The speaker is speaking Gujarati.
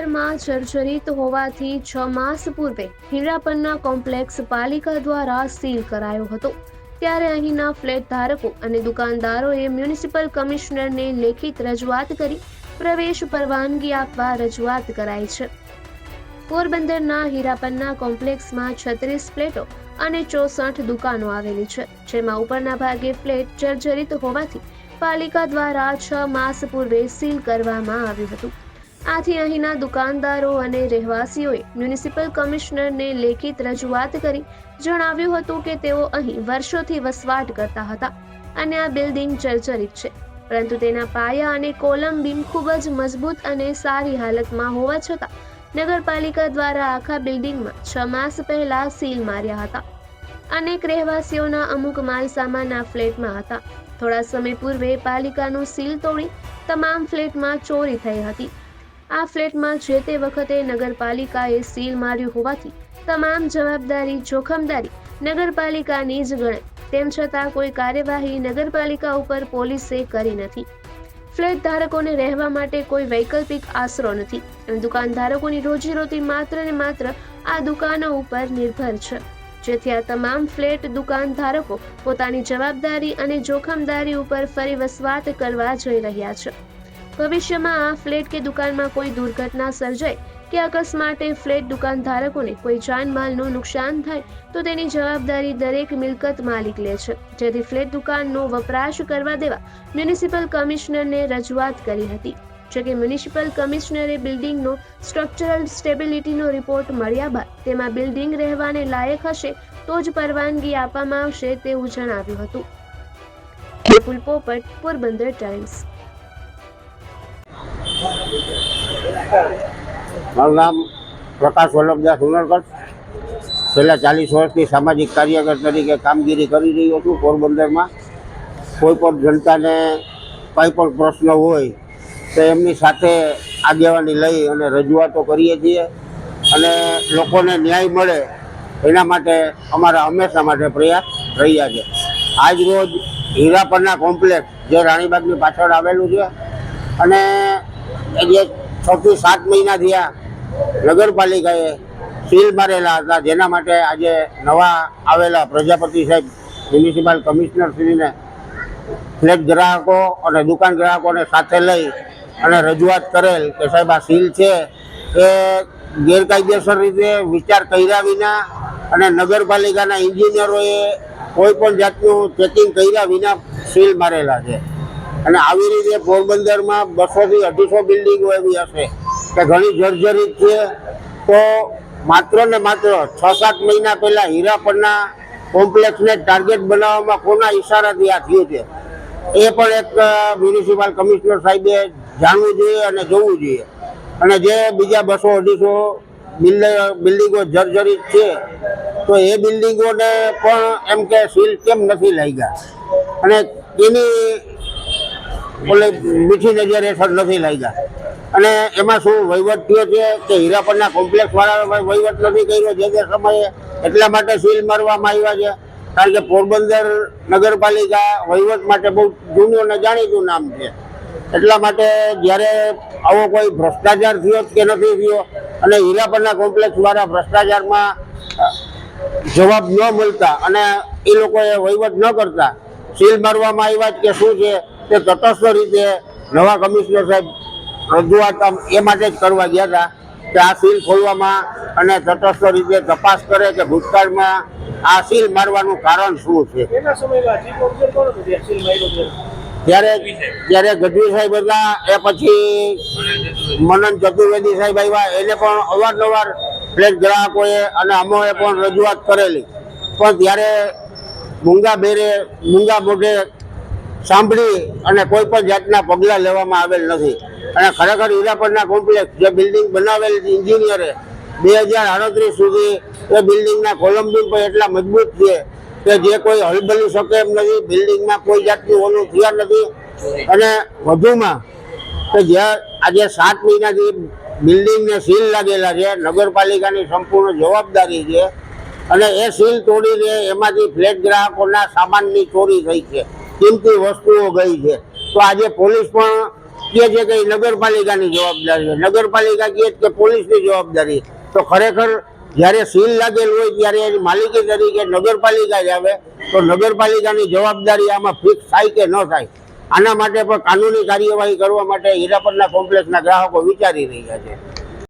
પોરબંદરમાં જર્જરિત હોવાથી છ માસ પૂર્વે હીરાપન્ના કોમ્પ્લેક્સ પાલિકા દ્વારા સીલ કરાયો હતો. ત્યારે અહીંના ફ્લેટ ધારકો અને દુકાનદારોએ મ્યુનિસિપલ કમિશનરને લેખિત રજૂઆત કરી પ્રવેશ પરવાનગી આપવા રજૂઆત કરાઈ છે. પોરબંદરના હીરાપન્ના કોમ્પ્લેક્સમાં છત્રીસ ફ્લેટો અને ચોસઠ દુકાનો આવેલી છે, જેમાં ઉપરના ભાગે ફ્લેટ જર્જરિત હોવાથી પાલિકા દ્વારા છ માસ પૂર્વે સીલ કરવામાં આવ્યું હતું. આથી અહીંના દુકાનદારો અને રહેવાસીઓએ મ્યુનિસિપલ કમિશનરને લેખિત રજૂઆત કરી જણાવ્યું હતું કે તેઓ અહીં વર્ષોથી વસવાટ કરતા હતા અને આ બિલ્ડિંગ જર્જરિત છે. પરંતુ તેના પાયા અને કોલમ બીમ ખૂબ જ મજબૂત અને સારી હાલતમાં હોવા છતાં નગરપાલિકા દ્વારા આખા બિલ્ડિંગમાં છ માસ પહેલા સીલ માર્યા હતા. અનેક રહેવાસીઓના અમુક માલ સામાન ફ્લેટમાં હતા. થોડા સમય પૂર્વે પાલિકાનું સીલ તોડી તમામ ફ્લેટમાં ચોરી થઈ હતી. આ ફ્લેટમાં જે તે વખતે નગરપાલિકાએ સીલ માર્યું હોવાથી તમામ જવાબદારી, જોખમદારી નગરપાલિકાની જ ગણાય. તેમ છતાં કોઈ કાર્યવાહી નગરપાલિકા ઉપર પોલીસે કરી નથી. ફ્લેટ ધારકોને રહેવા માટે કોઈ વૈકલ્પિક આશરો નથી અને દુકાનધારકોની રોજીરોટી માત્ર ને માત્ર આ દુકાનો ઉપર નિર્ભર છે. જેથી આ તમામ ફ્લેટ દુકાન ધારકો પોતાની જવાબદારી અને જોખમદારી ઉપર ફરી વસવાટ કરવા જઈ રહ્યા છે. ભવિષ્યમાં આ ફ્લેટ કે દુકાનમાં કોઈ દુર્ઘટના સર્જાય કે અકસ્માતે ફ્લેટ દુકાન ધારકોને કોઈ જાનમાલનું નુકસાન થાય તો તેની જવાબદારી દરેક મિલકત માલિક લે છે. જેથી ફ્લેટ દુકાનનો વપરાશ કરવા દેવા મ્યુનિસિપલ કમિશનરને રજૂઆત કરી હતી. જો કે મ્યુનિસિપલ કમિશનરે બિલ્ડિંગનો સ્ટ્રક્ચરલ સ્ટેબિલિટીનો રિપોર્ટ મળ્યા બાદ તેમાં બિલ્ડિંગ રહેવાને લાયક હશે તો જ પરવાનગી આપવામાં આવશે તેવું જણાવ્યું હતું. વિપુલ પોપટ પોરબંદર ટાઈમ્સ. મારું નામ પ્રકાશ વલ્લભદાસ ઉનરકર. છેલ્લા ચાલીસ વર્ષથી સામાજિક કાર્યકર તરીકે કામગીરી કરી રહ્યો છું પોરબંદરમાં. કોઈ પણ જનતાને કંઈ પણ પ્રશ્ન હોય તો એમની સાથે આગેવાની લઈ અને રજૂઆતો કરીએ છીએ અને લોકોને ન્યાય મળે એના માટે અમારા હંમેશા માટે પ્રયાસ રહ્યા છે. આજ રોજ હીરાપરના કોમ્પ્લેક્સ જે રાણીબાગની પાછળ આવેલું છે અને એ જે છથી સાત મહિના થયા નગરપાલિકાએ સીલ મારેલા હતા, જેના માટે આજે નવા આવેલા પ્રજાપતિ સાહેબ, મ્યુનિસિપલ કમિશનરશ્રીને ફ્લેટ ગ્રાહકો અને દુકાન ગ્રાહકોને સાથે લઈ અને રજૂઆત કરેલ કે સાહેબ આ સીલ છે, એ ગેરકાયદેસર રીતે વિચાર કર્યા વિના અને નગરપાલિકાના એન્જિનિયરોએ કોઈ પણ જાતનું ચેકિંગ કર્યા વિના સીલ મારેલા છે. અને આવી રીતે પોરબંદરમાં બસોથી અઢીસો બિલ્ડિંગો એવી હશે કે ઘણી જર્જરિત છે. તો માત્ર ને માત્ર છ સાત મહિના પહેલા હીરાપરના કોમ્પ્લેક્સને ટાર્ગેટ બનાવવામાં કોના ઇશારાથી આ થયું છે? એ પણ એક મ્યુનિસિપલ કમિશનર સાહેબે જાણવું જોઈએ અને જોવું જોઈએ. અને જે બીજા બસો અઢીસો બિલ્ડિંગો જર્જરિત છે, તો એ બિલ્ડિંગોને પણ એમ કે સીલ કેમ નથી લાગ્યા? અને એની ઓલે મીઠી નજર હેઠળ નથી લાગ્યા અને એમાં શું વહીવટ થયો છે કે હીરાપરના કોમ્પ્લેક્સ વાળા વહીવટ નથી કર્યો જે તે સમયે. એટલા માટે સીલ મારવામાં આવ્યા છે. કારણ કે પોરબંદર નગરપાલિકા વહીવટ માટે બહુ જૂનું અને જાણીતું નામ છે. એટલા માટે જ્યારે આવો કોઈ ભ્રષ્ટાચાર થયો કે નથી થયો અને હીરાપરના કોમ્પ્લેક્સ દ્વારા ભ્રષ્ટાચારમાં જવાબ ન મળતા અને એ લોકોએ વહીવટ ન કરતા, સીલ મારવામાં આવ્યા કે શું છે તે તટસ્થ રીતે નવા કમિશનર સાહેબ રજૂઆત એ માટે જ કરવા ગયા હતા કે આ સીલ ખોલવામાં અને તટસ્થ રીતે તપાસ કરે કે ભૂતકાળમાં આ સીલ મારવાનું કારણ શું છે? ત્યારે જ્યારે ગઢવી સાહેબ હતા એ પછી મનન ચતુર્વેદી સાહેબ આવ્યા. એને પણ અવારનવાર ફ્લેટ ગ્રાહકોએ અને અમોએ પણ રજૂઆત કરેલી. પણ ત્યારે મૂંગા બેરે મૂંગા મોઢે સાંભળી અને કોઈ પણ જાતના પગલાં લેવામાં આવેલ નથી. અને ખરેખર હીરાપરના કોમ્પ્લેક્સ જે બિલ્ડિંગ બનાવેલ ઇન્જિનિયરે બે હજાર આડત્રીસ સુધી એ બિલ્ડિંગના કોલમ પર એટલા મજબૂત છે કે જે કોઈ હલબલી શકે એમ નથી, બિલ્ડિંગમાં કોઈ જાતનું ઓલું થયા નથી. અને વધુમાં કે જ્યાં આજે સાત મહિનાથી બિલ્ડિંગને સીલ લાગેલા છે, નગરપાલિકાની સંપૂર્ણ જવાબદારી છે. અને એ સીલ તોડીને એમાંથી ફ્લેટ ગ્રાહકોના સામાનની ચોરી થઈ છે. કિંમતી વસ્તુઓ ગઈ છે. તો આજે પોલીસ પણ કે છે કે નગરપાલિકાની જવાબદારી છે. નગરપાલિકા કહે કે પોલીસની જવાબદારી તો ખરેખર જ્યારે સીલ લાગેલ હોય ત્યારે એની માલિકી તરીકે નગરપાલિકા જ આવે. તો નગરપાલિકાની જવાબદારી આમાં ફિક્સ થાય કે ન થાય, આના માટે પણ કાનૂની કાર્યવાહી કરવા માટે હીરાપરના કોમ્પ્લેક્સના ગ્રાહકો વિચારી રહ્યા છે.